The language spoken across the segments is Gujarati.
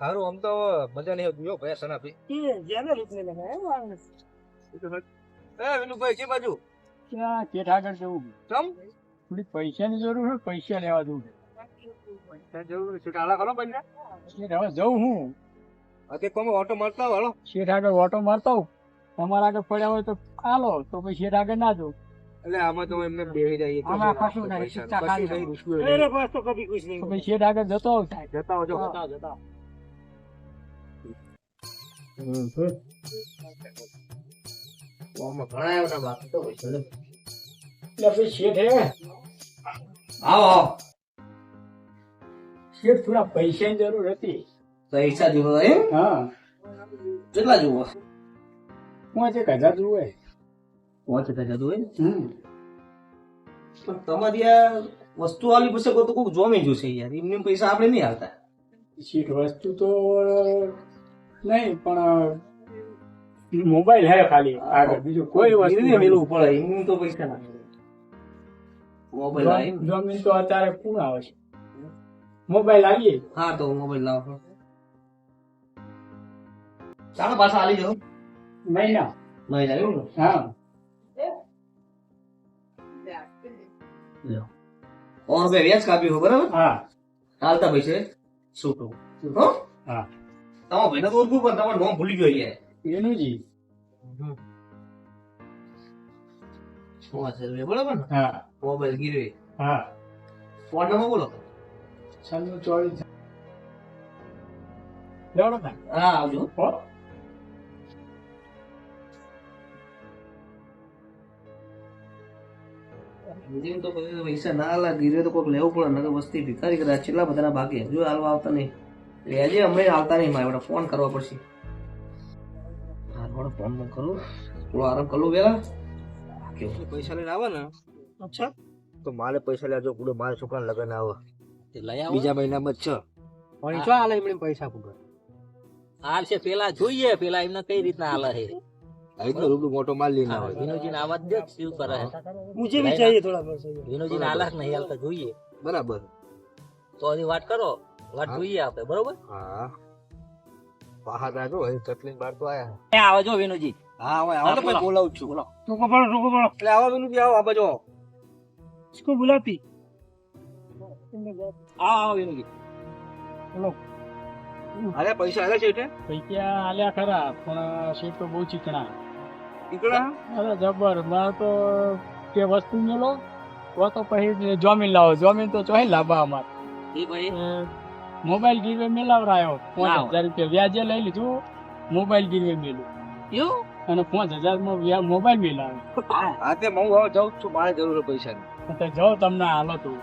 સારું આમ તો મજા નહીં આવતી હો ભાઈ સના ભાઈ જેને રીતને લગાય એ વિનુભાઈ કે બાજુ? ક્યાં? આગળ જવું ચમ? થોડી પૈસાની જરૂર છે પૈસા લેવા જવું ત્યાં જરૂર છે ટાળા કરો બંને શેઠ હવે જવું હું. અત્યારે કોમે ઓટો મારતા હાલો. શેઠ આગળ ઓટો મારતા. તમારા આગળ પડ્યા હોય તો હાલો તો પછી શેઠ આગળ ના જવું એટલે આમાં તો એમને બેહી જાય તો આમાં કશું નહીં, શિક્ષા ખાલી નહીં, નહીં. રૂસવું નહીં. તો પછી શેઠ આગળ જતો હોઉં સાહેબ. જતા આવજો જતા જતા ઘણા બાકી તો. એટલે શેઠ? હે આવો આવો. શેઠ થોડા પૈસાની જરૂર હતી. પૈસા જોવો એમ? હા. કેટલા જોવો? પાંચ એક હજાર જોવે. પાંચ હજાર જતું હોય પણ તમારી આ વસ્તુ આવી પછી કોઈ તો કોઈક જોમી જોશે યાર. એમને પૈસા આપણે નહીં આવતા શીટ વસ્તુ તો નહીં પણ મોબાઈલ હે ખાલી. આગળ બીજું કોઈ વસ્તુ નહીં. મેલું પડે એમને તો પૈસા ના મોબાઈલ આવી જમીન તો અત્યારે કોણ આવે છે. મોબાઈલ આવીએ? હા તો મોબાઈલ લાવો. ચાલો પાછા આલી જાઓ. મહિના. મહિના એવું હા. સો રૂપિયા વ્યાજ કાપ્યું બરાબર? હા. ચાલતા પૈસે. છૂટું. હો? હા. તમારા ભાઈને તો ઓળખું પણ તમારું નામ ભૂલી ગયો યાર એનું જી બરાબર ને? હા. મોબાઈલ ગીરવે. હા. ફોન નંબર બોલો. છન્નું ચોવીસ. થાય હા આવજો. બીજી તો પછી પૈસા ના આલા ગીરે તો કોઈક લેવું પડે નગર વસ્તી ભિખારી કદાચ છેલ્લા બધાના ભાગે હજુ હાલવા આવતા નહીં. લેજે અમે આવતા નહીં મારે ફોન કરવા પડશે. હા થોડો ફોન ન કરું. થોડો આરામ કરું વેલા. કેવું? પૈસા લઈને આવે ને. અચ્છા. તો મારે પૈસા લેજો પૂરો મારે છોકરાને લગન આવે. લઈ આવો. બીજા મહિનામાં જ છે. પણ શું હાલે એમણે પૈસા પૂગા હાલ છે પેલા જોઈએ પેલા એમને કઈ રીતના હાલે છે? એટલો રૂબડું મોટો માલ લીના હોય વિનોજી ને આવાજ દે શિવ કરે મુજે બી ચાહીએ થોડા પર વિનોજી ને આલાખ નહીં હાલતા જોઈએ. બરાબર. તો હજી વાત કરો. વાત જોઈએ આપણે બરોબર? હા. વિનોજી. બોલો. આ પૈસા પૈસા આલ્યા ખરા પણ શેઠ તો બહુ ચીકણા. નીકળ્યા? જબર મારે તો તે વસ્તુ મેળો કો તો પછી જોમીન લાવો. જોમીન તો ચોહી લાંબા અમારે. મોબાઈલ ગીરવે મેલાવરાયો. પાંચ હજાર રૂપિયા વ્યાજે લઈ લીધું મોબાઈલ ગીરવે મેલું. એવું? અને પાંચ હજાર મોબાઈલ મેલાવે હાથે હું હવે જાઉં છું મારે જરૂર પૈસા ની જાઉં તમને હાલો તું.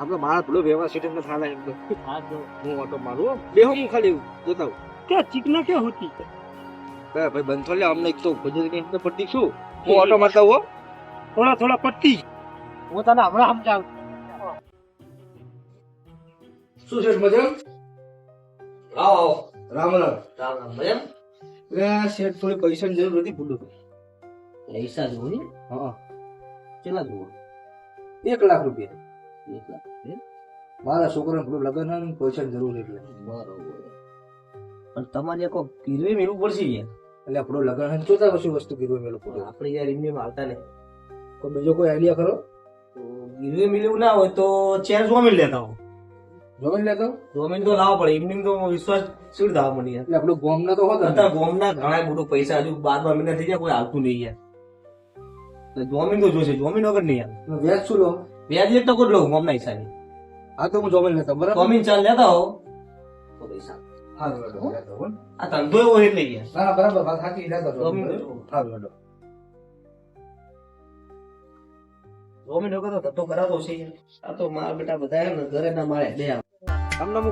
આપણે મારા થોડું વ્યવહાર સિટીને થાલા એમ હા જો. હું ઓટો મારું બે હું ખાલી જોતા કે ચીકના કે હોતી? કે ભાઈ બનતો લે અમને એક તો ગુજરાતી અંદર પડતી છું હું ઓટો મારતા હો થોડા થોડા પડતી હું તને હમણાં સમજાવું. શું છે મજમ? આવો રામ રામ. રામ રામ મજમ? એ શેઠ થોડી પૈસાની જરૂર હતી ભૂલું પૈસા જોવું ને? હા. કેટલા જોવું? એક લાખ રૂપિયા. એક લાખ રૂપિયા? મારા છોકરાને થોડું લગન હોય ને પૈસાની જરૂર એટલે. બરોબર. પણ તમારે કોઈક ગીરવી મેળવું પડશે યાર એટલે આપણું લગ્ન ને કશું વસ્તુ ગીરવે મેલું પડે આપણે યાર એમને માલતા ને. કોઈ બીજો કોઈ આઈડિયા ખરો? ગીરવે મેળવું ના હોય તો ચેર જોમીન લેતા હો જમીન લેતો જોમીન તો લાવવો પડે. એમને તો વિશ્વાસ શું દાવા મને યાર. એટલે આપણું ગોમના તો હોતા હતા ગોમના ઘણા મોટું પૈસા હજુ બાર બાર મહિના થઈ ગયા કોઈ હાલતું નહીં યાર. જોમીન તો જોશે. જોમીન વગર નહીં યાર. વ્યાજ શું લો? વ્યાજ એક ટકો જ લઉં ગોમના હિસાબે. હા તો હું જમીન લેતો બરાબર? જોમીન ચાલ લેતા હો. તો પૈસા. એટલે ગયા ના બરાબર વાત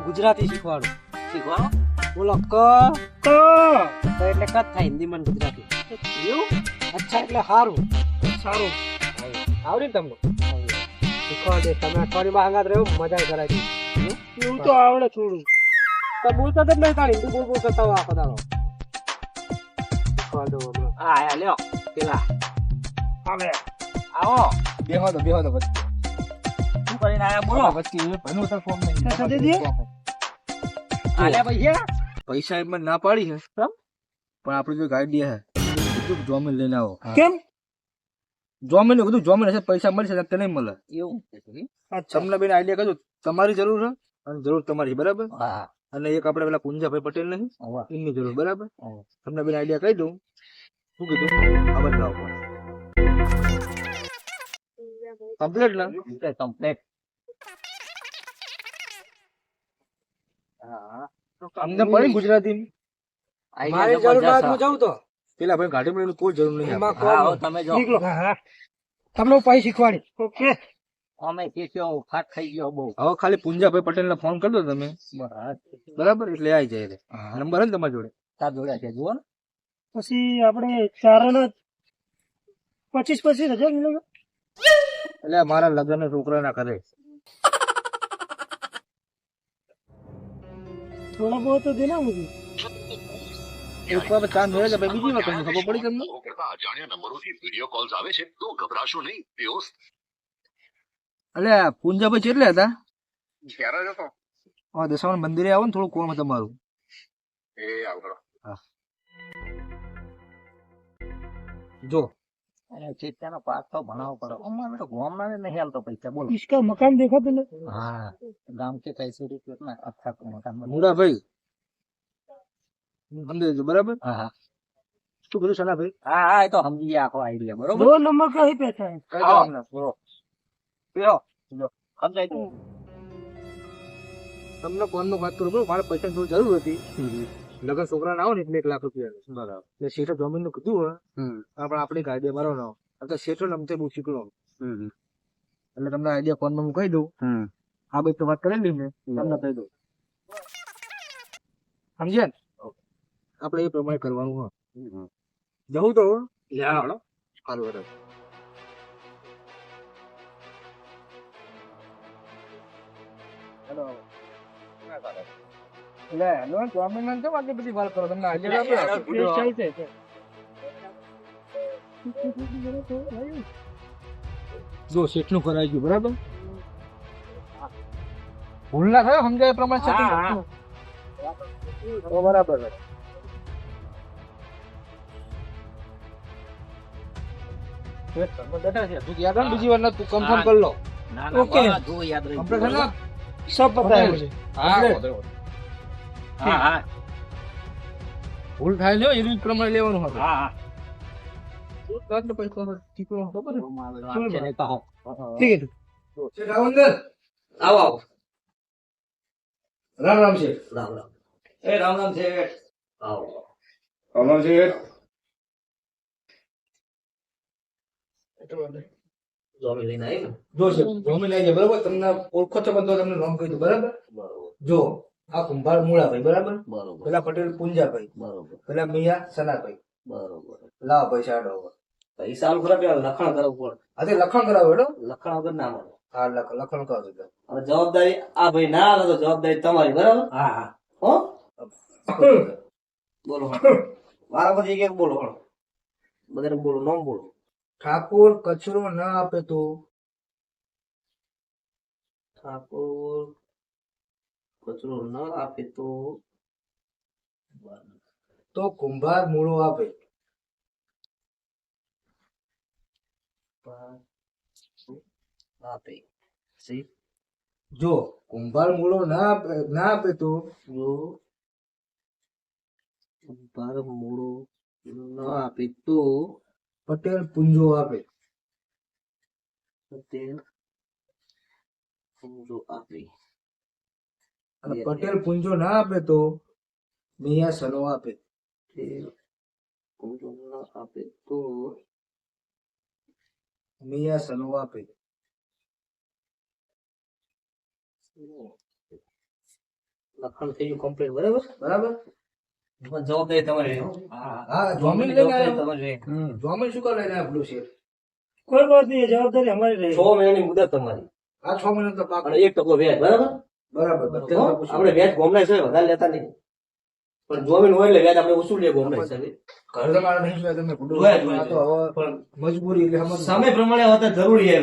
ગુજરાતી એટલે કદ થાય હિન્દીમાં ગુજરાતી? અચ્છા એટલે સારું સારું. આવડી તમને? શીખવાડે તમે અઠવાડિયું માં હંગાત રહ્યો મજા કરાવી એવું તો આવડે થોડું. તો બોલતા જ નહીં તાણી હિન્દી બોલ બોલ કરતા હોય આખો દાડો. હા હા લ્યો પેલા આવે આવો બેહો તો બેહો તો પછી શું કરીને આયા બોલો પછી ભણું તો ફોન નહીં પૈસા દે દે. આલ્યા પૈસા પૈસા એમાં ના પાડી છે પણ આપડી જો ગાડી હે બધું જોમીન લઈને આવો કેમ જોમીન ને બધું જોમીન હશે પૈસા મળશે તને મળે એવું તમને બેન આઈડિયા કહ્યું તમારી જરૂર છે અને જરૂર તમારી બરાબર હા અને એક આપણે પેલા પુંજાભાઈ પટેલ નહીં એમની જરૂર બરાબર? તમને બેન આઈડિયા કહી દઉં. શું કીધું? આ બદલાવ કમ્પ્લીટ ના? કમ્પ્લેટ અમને પડી ગુજરાતી? મારી જરૂર બાદ હું જાઉં તો. પેલા ભાઈ ગાડી માં કોઈ જરૂર નહીં તમે જાઓ તમને હું પાઈ શીખવાડી. ઓકે અમે ફાટ ગયો બહુ. હવે ખાલી પુંજાભાઈ પટેલ ને ફોન કરજો દો તમે. બરાબર. એટલે આવી જાય રે નંબર હે ને તમારી જોડે? તાર જોડે છે જુઓ ને. પછી આપણે ચારાના પચીસ પચીસ હજાર એટલે મારા લગ્ન છોકરા ના કરે થોડા બહુ તો દેના મુझे એક વાર ચાન્સ હોય છે બીજી વાર તમને ખબર પડી તમને? જાણ્યા અજાણ્યા નંબરોથી વીડિયો કોલ્સ આવે છે તો ગભરાશો નહીં. તેઓ અલે પૂંજાભાઈ કેટલે હતા? ઘેર જ હતો. હા દશાવન મંદિરે આવો ને થોડું કોમ તમારું? એ આવડો. હા. જો. ચેત્યાનો પાક તો ભણાવો પડો. હાલતો પૈસા મકાન દેખા હા ગામ કે કૈસે રૂપિયા ના અચ્છા મકાન મુડા ભાઈ. બરાબર? હા હા. શું કરું સલા ભાઈ? હા એ તો સમજી આખો આઈડિયા બરોબર? બોલો. પીરો જો સમજાય તું. તમને ફોનનું વાત કરું મારે પૈસાની થોડી જરૂર હતી. લગન છોકરા ના આવો ને એટલે એક લાખ રૂપિયા બરાબર. એટલે શેઠે જમીનનું કીધું હોય પણ આપણી ગાડી મારો ના તો શેઠો લમતે બહુ શીખલો. એટલે તમને આઈડિયા ફોનમાં હું કહી દઉં. આ બધી તો વાત કરેલી મેં. તમને કહી દઉં. સમજ્યા ને? આપણે એ પ્રમાણે કરવાનું હોય જવું તો લે હાલો. સારું બરાબર લે લો સ્વામિનારાયણ કેમ આટલી બધી વાત કરો તમને આઈડિયા આપે જો શેઠનું કરાઈ ગયું બરાબર ભૂલ ના થાય સમજાય એ પ્રમાણે setting હા, હા. કરશું. તો બરાબર છે. શેઠ, તમે બેઠા છે. તું યાદ આવે ને બીજી વાર ના તું confirm કરી લો ના ના Okay. બધું યાદ રહી Complete છે ને? सब पता है मुझे હા Complete. હા હા ભૂલ થાય ને એવી જ પ્રમાણે લેવાનું હતું હા હા એટલે પછી ખબર ઠીકનો ખબર છે? વાત છે ને કહો ठीक है શેઠ આવો અંદર. આવો આવો રામ રામ શેઠ રામ રામ એ રામ રામ છે આવો રામ રામ શેઠ જોમી લઈને આવી જોશે જોમી લઈ જાય બરાબર? તમને ઓળખો છો બધો તમને નામ કહી દઉં બરાબર? બરોબર. જો આ કુંભાર મૂળાભાઈ બરાબર? બરોબર. પેલા પટેલ પુંજાભાઈ બરોબર. પેલા મિયા સનાભાઈ બરોબર. લાવ પૈસા આડો પૈસા આલ ખરા પેલા લખાણ કરવું પડે આજે લખણ કરાવો એડો લખાણ વગર ના મળે. હા લખ- લખણ કરો છો અને જવાબદારી આ ભાઈ ના આવે તો જવાબદારી તમારી બરાબર? હા હા. હો? બોલો મારા પછી એક એક બોલો બધાને બોલો નોમ બોલો. ઠાકોર કચરો ના આપે તો ઠાકોર કચરો ન આપે તો તો કુંભાર મૂળો આપે આપે સી જો કુંભાર મૂળો ના આપે ના આપે તો જો બાર મૂળો ન આપે તો પટેલ પુંજો આપે. પટેલ સમજો આપે. અને પટેલ પુંજો ના આપે તો મિયા સનો આપે. તેલ ના આપે તો મિયા સનો આપે. લખાણ થઈ ગયું કમ્પ્લીટ બરાબર? બરાબર? પણ જવાબદારી તમારી આપણે વ્યાજ ગોમના છે વધારે લેતા પણ મજબૂરી સમય પ્રમાણે જરૂરી જરૂરી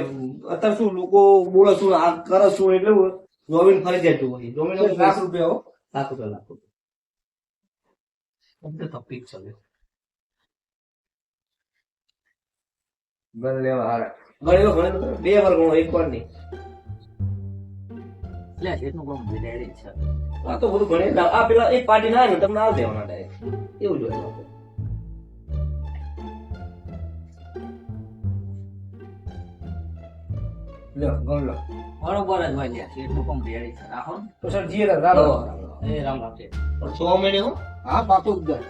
અત્યારે શું લોકો બોલે શું આ કરે શું એટલે જમીન ફરજિયાત હોય. જમીન લાખ રૂપિયા લાખ રૂપિયા લાખ રૂપિયા. ગણ લેવા હારા. ગણ્યો ગણ્યો બે વાર ગણો એક વાર નહીં. લે એટલું કામ બિલાડી છે. આ તો બધું ગણે આ પેલા એક પાર્ટી ના આવે ને તમને આવ દેવાના ડાયરેક્ટ એવું જોઈએ. લ્યો ગણ લો બરોબર જ હોય છે એટલું કામ બિલાડી છે. રાખો. તો સર જીએ રામ રામ. એ રામ રામ છે પણ મહિને હો. હા પાકું ઉદ્ધાર.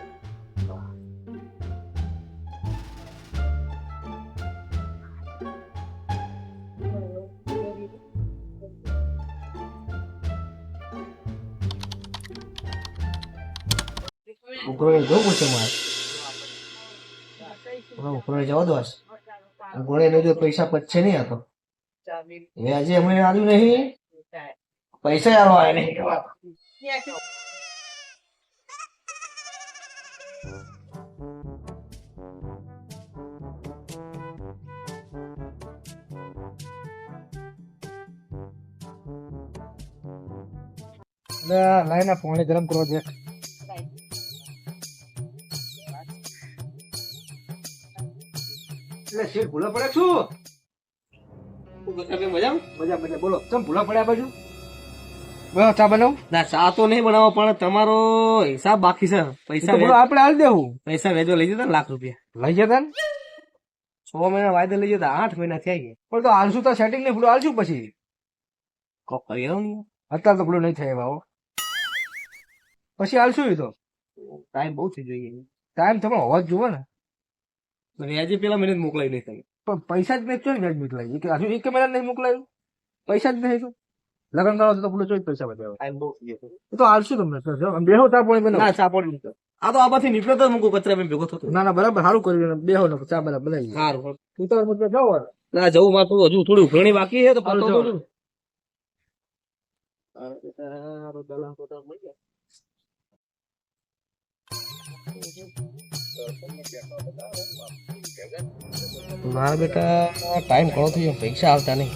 ઉઘરોને જવું મારે. હા, ઉઘરોને જવા દો જો પૈસા પચશે નહીં આ એ આજે અમને આવ્યું નહીં? પૈસા યાર આવ્યા નહીં લાઈને પાણી ગરમ કરવા દે એટલે શેઠ ભૂલા પડે મજા મજા મજા. બોલો તમે ભૂલા પડ્યા બાજુ? બોલો ચા બનાવ? ના ચા તો નહીં બનાવો પણ તમારો હિસાબ બાકી છે. પૈસા આપણે હાલ દેવું. પૈસા વેજો લઈ જતા લાખ રૂપિયા. લઈ જતા ને? છ મહિના વાયદે લઈ જતા આઠ મહિના થઈ ગયા. પણ તો હાલશું તો સેટિંગ નહીં ભૂલું હાલશું પછી. કોક કરી અત્યારે તો ભૂલું નહીં થાય ભાવ પછી હાલશું એ તો ટાઈમ બહુ થઈ જોઈએ ટાઈમ તમે હોવા જ જુઓ ને. વ્યાજે પેલા મહિને મોકલાવી નહીં તમે. પણ પૈસા જ નહીં ચોઈ વ્યાજ મોકલાવી કે હજુ એક મહિના નહીં મોકલાયું? પૈસા જ નહીં તો લગ્ન કરો તો પેલું ચોઈ પૈસા બતાવે ટાઈમ બહુ થઈ ગયો એ તો હાલશું તમને? બેહો ચા પાણી ના ચા પડી આ તો આમાંથી નીકળ્યો તો મૂકું કચરા મેં ભેગો થતો ના ના બરાબર સારું કર્યું બેહો ને ચા બરાબર બનાવી સારું તું તો મુજબ જાઓ ના જવું મારે તો હજુ થોડી ઉઘરણી બાકી છે તો. તો મારા બેટા ટાઈમ ઘણો થઈ ગયો પૈસા આવતા નહીં.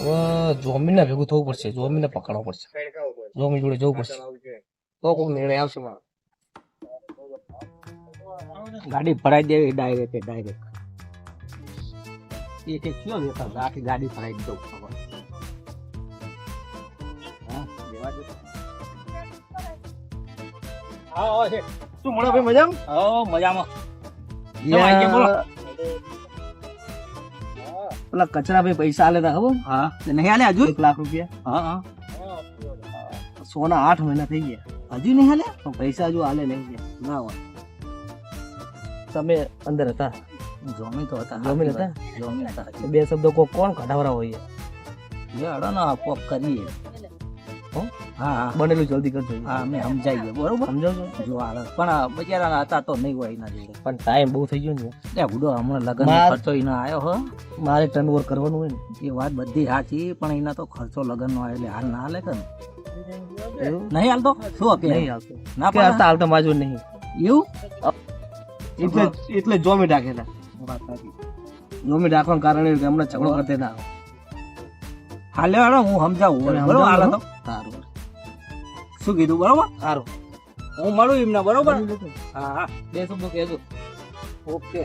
હવે જોમીને ભેગું થવું પડશે. જોમીને પકડવો પડશે. જોમી જોડે જવું પડશે. તો કોઈ નિર્ણય આવશે મારો. ગાડી ભરાઈ દેવી ડાયરેક્ટ ડાયરેક્ટ ગાડી ભરાઈ દઉં ખબર હા શું મળે ભાઈ મજામાં? હા મજામાં? પેલા કચરા ભાઈ પૈસા આલે તા ખબર હા. નહીં હાલે હજુ? એક લાખ રૂપિયા. હા હા. સોના આઠ મહિના થઈ ગયા. હજુ નહીં હાલે પૈસા હજુ આલે નહીં ગયા. ના હોય. તમે અંદર હતા? જોમી તો હતા. જોમી હતા? જોમી હતા બે શબ્દો કોણ કઢાવરા હોય? એ અડો ને પોપ કરીએ. હો? હા હા. બનેલું જલ્દી કરજો હા અમે સમજાઈએ બરોબર? સમજો છો? જો હાલ પણ બચારા હતા તો નહીં હોય એના જોડે. પણ ટાઈમ બહુ થઈ ગયો ને. એ ગુડો હમણાં લગન ખર્ચો એનો આવ્યો હો. મારે ટર્ન ઓવર કરવાનું હોય ને. એ વાત બધી સાચી પણ એના તો ખર્ચો લગન નો એટલે હાલ ના હાલે કે નહીં? હાલતો? શું આપે? નહીં હાલતો. ના પણ હાલતા? હાલતા માજો નહીં. એવું? એટલે એટલે જોમી રાખેલા જોમી રાખવાનું કારણ એ કે હમણાં ઝઘડો કરતા ના આવે. હાલે હું સમજાવું. બરોબર હાલે તો. સારું. શું કીધું બરોબર? સારું. હું મળું એમને બરોબર? હા હા. બે શબ્દો કહેજો. ઓકે.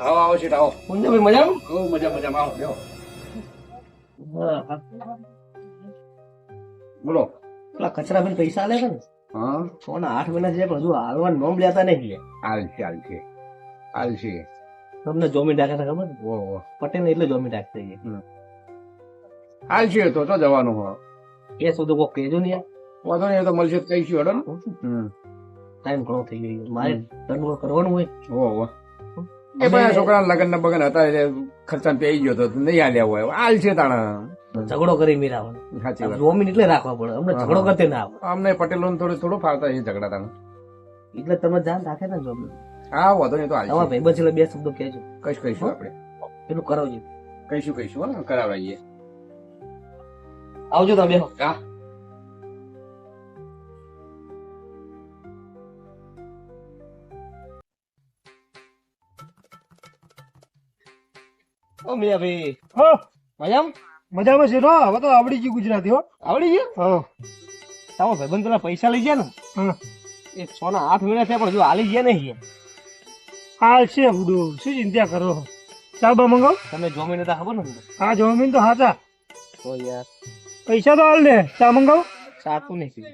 આવો આવો આવો. બહુ મજા મજામાં. આવો બેહો. બોલો. પેલા કચરા ભાઈ પૈસા આલે છે ને? હા. સોના આઠ મહિના છે પણ હજુ હાલવા નોમ લેતા નહીં. હાલ છે હાલ છે. હાલ છે. તમને જોમી ડાકે છે ખબર ઓહો પટેલ એટલે જોમી ડાક થઈ ગઈ હાલ છે તો તો જવાનું હો એ સુધી કોઈ કહેજો ને વાંધો નહીં તો મળશે તો કહીશું હેડો ટાઈમ ઘણો થઈ ગયો મારે ધંધો કરવાનું હોય. ઓહો એ બધા છોકરા લગ્ન ના બગન હતા એટલે ખર્ચા પેઈ ગયો તો નહીં આલ્યા હોય. હાલ છે તાણા. ઝઘડો કરી વાત. જોમીન એટલે રાખવા પડે. અમને ઝઘડો કરતે ના આવે અમને પટેલો થોડું થોડું ફાવતા છે ઝઘડા તાણા. એટલે તમે ધ્યાન રાખે ને જોમીન. હા વાંધો નહીં તો આવી તમારા છે. ભાઈ બચેલા બે શબ્દો કહેજો કઈશ કહીશું આપણે. પેલું કરાવજો. કહીશું કહીશું હા કરાવડાવીએ. આવજો તમે. હા ઓ મિયા ભાઈ. હો. મજામાં? મજામાં છે નો હવે તો આવડી ગયું ગુજરાતી હો. આવડી ગયું? હા. તારો ભાઈબંધ પેલા પૈસા લઈ ગયા ને? એક એ સોના આઠ મહિના થયા પણ જો હાલી ગયા નહીં હાલ છે બુડું શું ચિંતા કરો? ચા બા મંગો તમે જોમીને હતા ખબર ને હા જમીન તો હાચા. તો યાર. પૈસા તો હાલ દે. ચા મંગાવ સાતું નહીં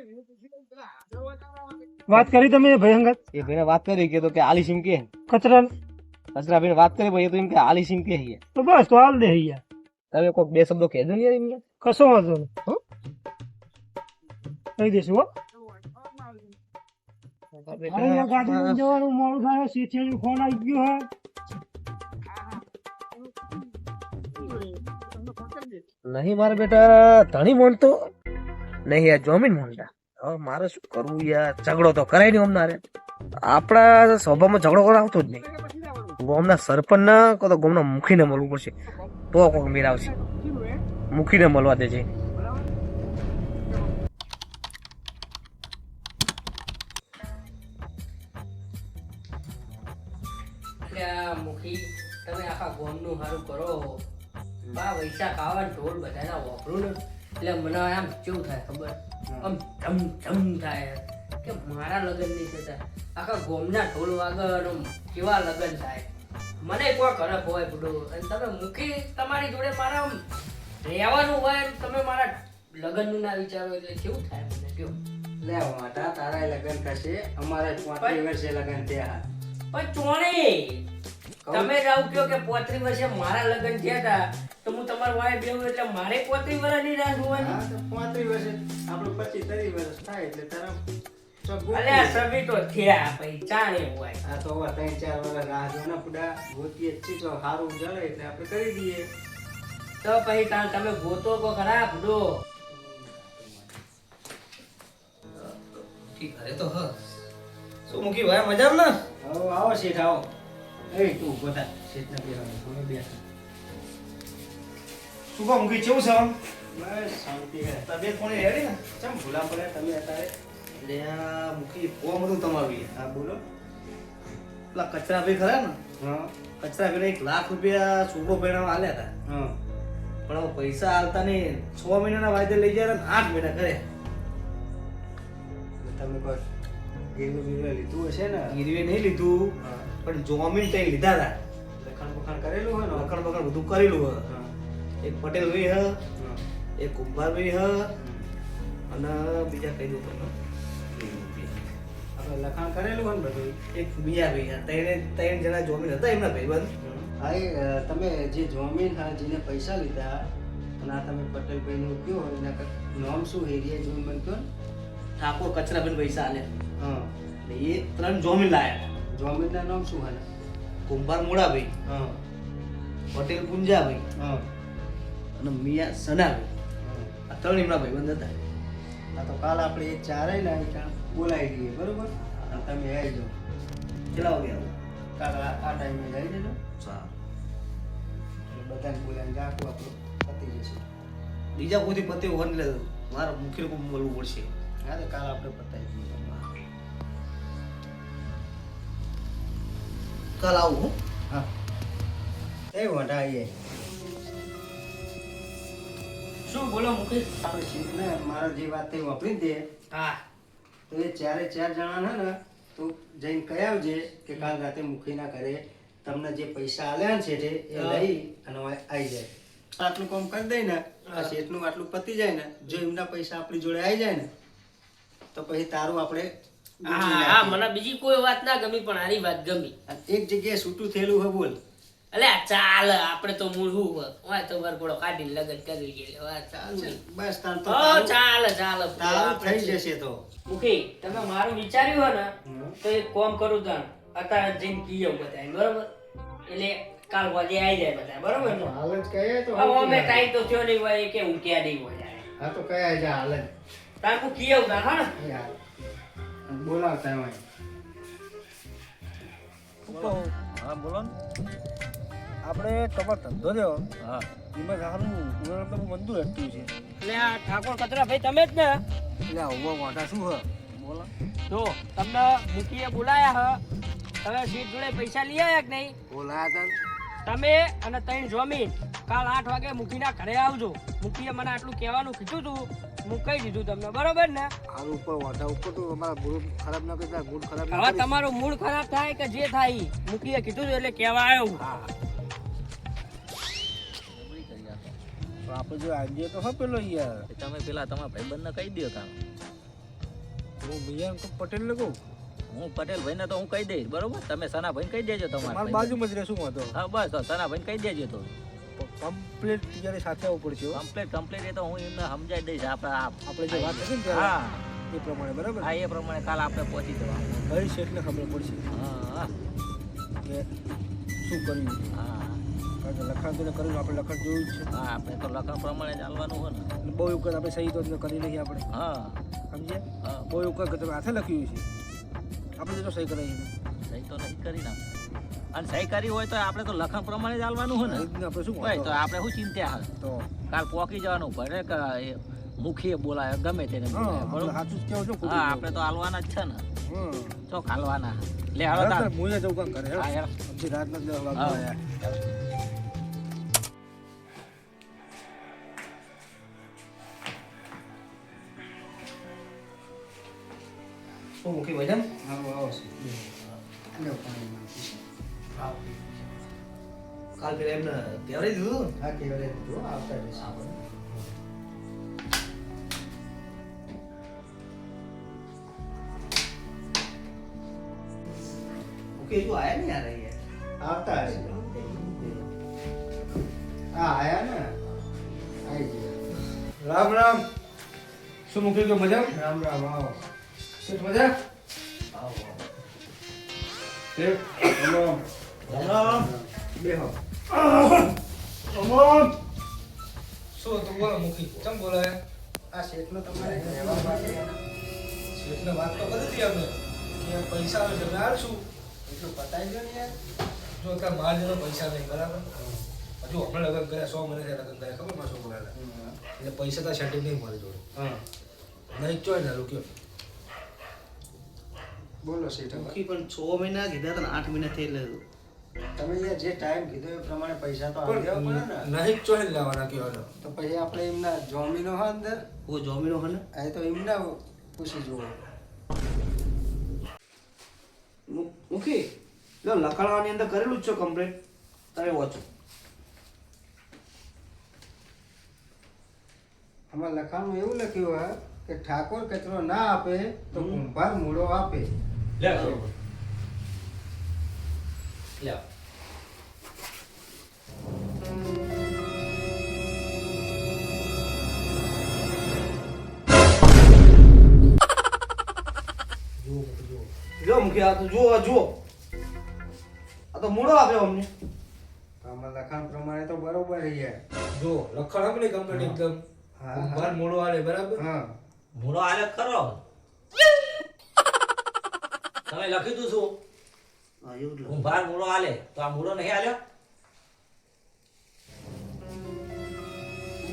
વાત કરી તમે ભયંકર. એ ભાઈને વાત કરી કે તો કે આલી સિંહ કે. કચરા. કચરા ભાઈને વાત કરી ભાઈ તો એમ કે આલી સિંહ કે તો બસ તો હાલ દે યાર તમે કોઈ બે શબ્દો કહેજો ને યાર કશો વાંધો નહીં. કહી દેશું હો. અરે યાર, ગાડી જવાનું મોડું થાય શેઠિયાનો ફોન આવી ગયો હે. નહીં મારા બેટા ધણી મોનતો. નહીં યાર જોમીન મોનતા. હવે મારે શું કરવું યાર? ઝઘડો તો કરાય નહીં અમનારે. આપણા સ્વભાવમાં ઝઘડો કરાવતો જ નહીં. ગોમના સરપંચ ના કો તો ગોમના મુખીને મળવું પડશે. તો કોઈક મેળ આવશે. મુખીને મળવા દે છે આખા સારું કરો. બા વૈશાખ આવે ને ઢોલ બધાના વાપરું ને. એટલે મને આમ કેવું થાય ખબર? આમ ધમ ધમ થાય. કે મારા લગ્ન નહીં થતા આખા ગોમના ઢોલ વાગર કેવા લગ્ન થાય? મને કોઈ કરક હોય બધું. અને તમે મુખી તમારી જોડે મારા રહેવાનું હોય તમે મારા લગ્નનું ના વિચારો એટલે કેવું થાય મને? કેવું લે માટા તારા લગ્ન થશે. અમારે પાંચ વર્ષે લગન થયા. પણ ચોણે. તમે જાવ કયો કે પોત્રી વર્ષે મારા લગ્ન થયા હતા તો હું તમારા વાય બેવું એટલે મારે પોત્રી વર્ષની રાહ જોવાની? પોત્રી વર્ષે આપણે પચીસ ત્રીસ વર્ષ થાય એટલે તારા ગોતી. સભી તો થયા પછી ચાણે હોય. આ તો હવે ત્રણ ચાર વર્ષ રાહ જોના પુડા ગોતીએ જ તો સારું જળે એટલે આપણે કરી દઈએ. તો પછી તાણ તમે ગોતો કો ખરા ઠીક અરે તો હ. શું મુખી ભાઈ મજા ને આવો આવો શેઠ આવો. એ તું ઊભો થા. શેઠ ના બેસવાનું તમે શું કહો મુખી કેવું છે બસ શાંતિ હે. તબિયત કોની રેડી ને? ચમ ભૂલા પડે તમે અત્યારે? એટલે આ મુખી કોમ હતું તમારું હા બોલો. પેલા કચરા ભાઈ ખરા ને? હા. કચરા ભાઈને એક લાખ રૂપિયા છોકરો પહેણાવા આલ્યા હતા હા. પણ પૈસા હાલતા નહીં. છ મહિનાના વાયદે લઈ ગયા ને આઠ મહિના કરે તમે કોઈ ગીરનું લીધું હશે ને? ગીરવે નહીં લીધું. પણ જોમીન તઈ લીધા હતા લખણ બખણ કરેલું હોય ને? લખણ બખણ બધું કરેલું હોય. એક પટેલ ભાઈ હ હા. એક કુંભાર ભાઈ હ અને બીજા કઈ દઉં તમને લખાણ કરેલું હોય ને બધું એક બીજા ભાઈ હા ત્રણે ત્રણ જણા જોમીન હતા એમના ભાઈબંધ. હા એ તમે જે જોમીન હા જેને પૈસા લીધા અને આ તમે પટેલભાઈનું કયો એના નામ શું એરિયા જોઈન કચરા ઠાકોર કચરાભાઈ પૈસા આલે. હા. એ ત્રણ જોમીન લાયા. જોમીનના નામ શું હાલે કુંભાર મોડાભાઈ. હા. પટેલ પુંજાભાઈ હા. અને મિયા સનાભાઈ. આ ત્રણ એમના ભાઈબંધ હતા. આ તો કાલ આપણે એ ચારેય ને બોલાવી દઈએ બરોબર? અને તમે આવી જાઓ. કેટલા વાગે આવો? કાલ આ ટાઈમે આવી જજો. સારું. બધાને બોલાવીને રાખવું આપણું પતી જશે. બીજા કોઈથી પતિ હોય એટલે મારે મુખ્ય મળવું પડશે. હા તો કાલ આપણે પતાવી દઈએ. કાલ આવું હું. હા એ આવીએ. શું બોલો મુકેશ? આપણે શીખને મારા જે વાત થઈ વાપરી દે. હા. તો એ ચારે ચાર જણા ને તું જઈને કહી આવજે કે કાલ રાતે મુખીના ઘરે તમને જે પૈસા આલ્યા ને શેઠે એ લઈ અને આવી જાય. આટલું કામ કરી દઈ ને આ શેઠનું આટલું પતી જાય ને જો એમના પૈસા આપણી જોડે આવી જાય ને તો પછી તારું આપણે હા મને બીજી કોઈ વાત ના ગમી પણ આરી વાત ગમી. એક જગ્યાએ છૂટું થયેલું હોય બોલ. અલ્યા ચાલ આપણે તો મૂળ હું હોય. ઓય તો વરઘોડો કાઢીને લગન કરી લઈએ. બસ તાર તો ચાલ ચાલ તારું થઈ જશે તો. મુખી તમે મારું વિચાર્યું હોય ને તો એક કોમ કરું તણ. અત્યારે જઈને કીએ બધા બરોબર? એટલે કાલ વાગે આવી જાય બધા બરોબર ને? હાલ જ કહે તો હવે અમે ટાઈમ તો થયો નહીં હોય કે હું ક્યાં નહીં હોય હા તો કયા જા. હાલ તાર હું કીએ તાર હા ને. બોલાવતા હોય હા. બોલો ને. આપણે તમારો ધંધો રહ્યો. હા. એમાં સારું ઉદાહરણ તો મંદુર હતું છે. એટલે આ ઠાકોર કચરા ભાઈ તમે જ ને? એટલે આવવા મોટા શું હ? બોલો. જો તમને મૂકીએ બોલાયા હ. તમે સીટ જોડે પૈસા લઈ આવ્યા કે નહીં? બોલાયા હતા તમે અને તઈ જમીન કાલ આઠ વાગે મૂકીના ઘરે આવજો. મૂકીએ મને આટલું કહેવાનું કીધું તું હું કહી દીધું તમને. બરોબર ને? આ ઉપર વાંધા ઉપર તો અમારા મૂડ ખરાબ ના કરતા મૂડ ખરાબ હવે. તમારું મૂડ ખરાબ થાય કે જે થાય મૂકીએ કીધું તું એટલે કહેવા આવ્યો હું. તો આપણે જો આજે તો હા પેલો યાર. તમે પેલા તમારા ભાઈબંધને કહી દો તા હું મિયાન પટેલ ને કહું? હું પટેલ ભાઈને તો હું કહી દઈશ બરોબર? તમે સના ભાઈને કહી દેજો મારા બાજુમાં જ રહેશું વાંધો હા બસ સના ભાઈને કહી દેજો તો. કમ્પ્લીટ ત્યારે સાથે આવવું પડશે હો. કમ્પ્લીટ કમ્પ્લીટ એ તો હું એમને સમજાવી દઈશ આપણે આપણે જે વાત કરી ને હા. એ પ્રમાણે બરાબર? હા એ પ્રમાણે કાલ આપણે પહોંચી જવાનું. હરી શેઠને ખબર પડશે હા હા. કે શું કર્યું. હા લખાણ તો કર્યું આપણે લખાણ જોયું છે. હા આપણે તો લખાણ પ્રમાણે ચાલવાનું હોય ને. બહુ એવું આપણે સહી તો કરી નહીં આપણે. હા. સમજે હા. બહુ કે તમે હાથે લખ્યું છે. આપણે તો સહી કરાવી સહી તો નહીં કરી નાખ અને સહી કરી હોય તો આપણે તો લખણ પ્રમાણે ચાલવાનું હોય ને. આપણે શું હોય તો આપણે શું ચિંતા હાલ? તો. કાલ પોકી જવાનું ભલે કે મુખીએ બોલાય ગમે તેને બોલાય સાચું જ કહેવું છું હા આપણે તો હાલવાના જ છે ને. ચોક હાલવાના. લે હાલો હું જવું કરે હા યાર સમજી રાતના શું મૂકી ભાઈ આવો આવો લ્યો પાણી નાખીશ. કાલ પેલા એમને કહેવાય દીધું હા કેવડે દીધું આવતા રહેશે મૂકી શું આયા નહીં યાર અહીંયા આવતા હશે હા આયા ને આઈ ગયા રામ રામ શું મૂકી ગયો મજા રામ રામ આવો શેઠ મજા આવો શેઠ રામ બેહો શું હતું બોલો મૂકી ચમ બોલાય આ શેઠનો તમારે કહેવા માટે શેઠને વાત તો કરી હતી અમે કે પૈસા આવે તમે આવશું એટલું પતાવી દો ને યાર જો માર જેનો પૈસા નહીં બરાબર હજુ હમણાં લગ્ન કર્યા સો મહિને થયા લગ્ન કર્યા ખબર મારો છોકરાને એટલે પૈસા તો સેટિંગ નહીં મળે જોડે હા નહીં ચોય ના રૂક્યો બોલો સીટા મુખી પણ છ મહિના કીધા હતા ને આઠ મહિના થઈ એટલે તમે યાર જે ટાઈમ કીધો એ પ્રમાણે પૈસા તો આવી દેવા પડે ને. નહીં ચોય લાવવાના કહેવાનો. તો પછી આપણે એમના જોમીનો હા અંદર? ઓ જોમીનો હા ને? આ તો એમના પૂછી જુઓ. મુ- લો લખાણવાની અંદર કરેલું જ છે કમ્પ્લીટ તમે વાંચો આમાં લખાણમાં એવું લખ્યું હોય કે ઠાકોર કચરો ના આપે તો કુંભાર મૂળો આપે. લે લે જુઓ જો મૂકી આ તો જુઓ આ જુઓ આ તો મૂળો આપ્યો અમને તો લખાણ પ્રમાણે તો બરોબર છે. યાર જુઓ લખાણ આપણે કંપની એકદમ હા, બાર મોડો આલે બરાબર? હા. મૂળો આલે ખરો. તમે લખી દઉં છું. હું બહાર. કુંભાર મૂળો આલે તો આ મૂળો નહીં આલ્યો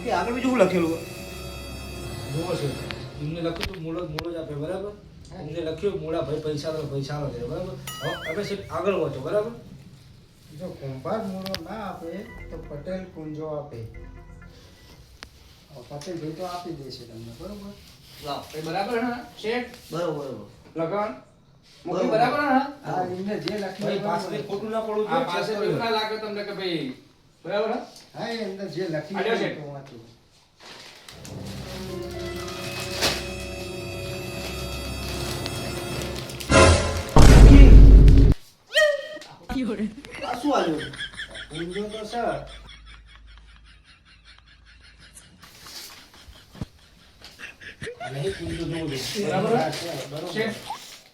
કે આગળ બીજું શું લખેલું? હોય? જુઓ છે. એમને લખ્યું તું મૂળો મૂળો જ આપે બરાબર? એમને લખ્યું મૂળા ભાઈ પૈસા લો પૈસા લો છે બરાબર? હવે હવે છે આગળ વાંચો બરાબર? જો કુંભાર મૂળો ના આપે તો પટેલ કુંજો આપે. હવે પટેલ ભાઈ તો આપી દેશે તમને બરોબર? બરાબર હા? શેઠ? બરોબર બરોબર. લગન? મૂકી બરાબર. હા? હા એમને જે ભાઈ લખ્યું ખોટું ના પડવું આ પાસે એવું. ના લાગે તમને કે ભાઈ બરાબર હા? હા એ અંદર જે લખ્યું આલ્યો છે. તો શું આવ્યું કુંજો તો સર નહીં કુંજો જોવું બરાબર. છે,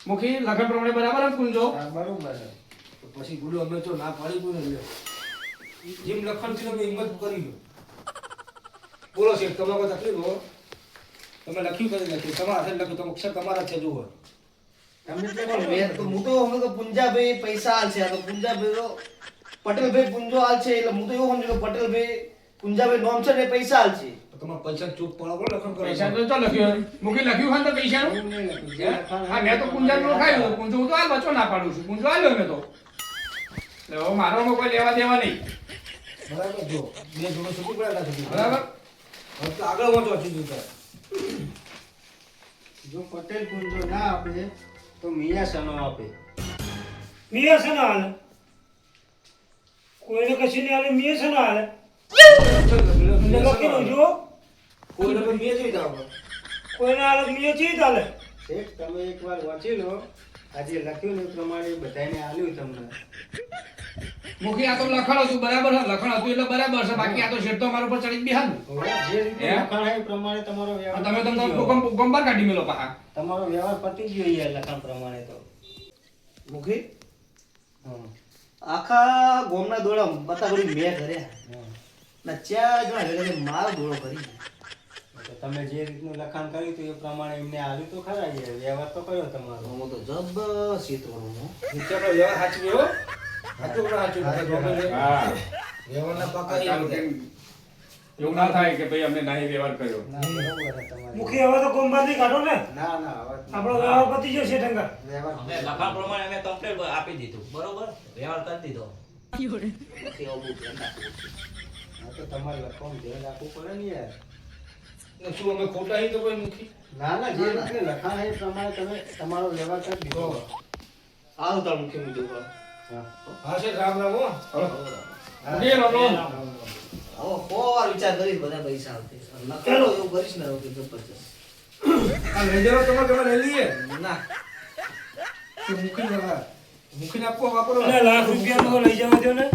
શેઠ લગન પ્રમાણે બરાબર જ. કુંજો બરાબર બરાબર છે. તો પછી ગુલુ અમે તો ના પાડી ગુલુ લ્યો. જેમ લખણથી ને હિંમત કરી લો બોલો છે તમે કોઈ તકલીફ હો તમે લખ્યું કરી નથી તમારા હાથે લખ્યું તમે અક્ષર તમારા છે જુઓ. તમે હું તો અમે તો પુંજાભાઈ પૈસા હાલ આ તો પુંજાભાઈ તો પટેલભાઈ પુંજો છે એટલે હું તો એવું સમજુ પટેલભાઈ પુંજાભાઈ નોમ છે ને પૈસા હાલ તો તમારા પૈસા ચૂપ પડો બોલો લખણ કરો. પૈસા તો લખ્યું? મૂકી લખ્યું હોય તો લખાણ હા મેં તો કુંજાનું લખાયું કુંજો હું તો હાલ વચો ના પાડું છું. કુંજો આલ્યો મેં તો. એટલે હવે મારામાં કોઈ લેવા દેવા નહીં. બરાબર જો. બે જોડો છૂટી પડ્યા છૂટી બરાબર? હવે તો આગળ વાંચો હજી જો પટેલ કુંજો ના આપે તો મિયા સનો આપે? મિયા સનો ના હાલે? કોઈને કશું નહીં હાલે? મિયા સનો ના લખી લખેલું જો કોઈ નંબર બે જોઈ જાવ કોઈને હાલે મિયા ચી ચાલે શેઠ તમે એકવાર વાંચી લો. આજે લખ્યું ને પ્રમાણે બધાને આલ્યું તમને. મુખી આ તો લખણ હતું બરાબર છે લખણ હતું એટલે બરાબર છે. બાકી આ તો શેઠ તો અમારા ઉપર ચડી બેહાન. જે રીતે હે? એ પ્રમાણે તમારો વ્યવહાર તમે પતી તમને ગયો. ભૂકંપ ભૂકંપ કાઢી મેલો પાછા. તમારો વ્યવહાર પતી ગયો યાર લખાણ પ્રમાણે તો. મુખી? હમ. આખા ગોમના દોડા બતા બધી મેં કર્યા. ના ચાર જણા મારો દોડો કરી તમે જે રીતનું લખાણ કર્યું હતું એ પ્રમાણે એમને આવ્યું તો ખરા યાર વ્યવહાર તો કર્યો તમારો. હું તો જબ સીતવાનો હું આપણો વ્યવહાર સાચવી હો. સાચું પણ સાચું. હા વ્યવહારના પાકા એ એવું ના થાય કે ભાઈ અમને નહીં વ્યવહાર કર્યો. મુખી હવે તો ગોમબાથી કાઢો ને. ના ના આપણો વ્યવહાર પતી ગયો છે ઢંગા અમે લખાણ પ્રમાણે અમે કમ્પ્લેટ આપી દીધું. બરોબર? વ્યવહાર કરી દીધો. તો તમારે લખવાનું ધ્યાન રાખવું પડે ને યાર. ને શું અમે ખોટા અહીં તો કોઈ મૂકી? ના ના જે રીતે લખાણ એ પ્રમાણે તમે તમારો વ્યવહાર કરી દીધો આ ઉતાર મુખ્ય મુદ્દો પર હા. છે રામ રામ હો. રામ રામ. હવે સો વિચાર કરીશ બધા પૈસા આવતી લખેલો એવું કરીશ ને કે જબરજસ્ત. આ લઈ જાઓ તમે તમે લઈ લઈએ? ના. કે મૂકીને હા. મૂકીને આપવો વાપરો. લાખ રૂપિયાનો લઈ જવા દો ને.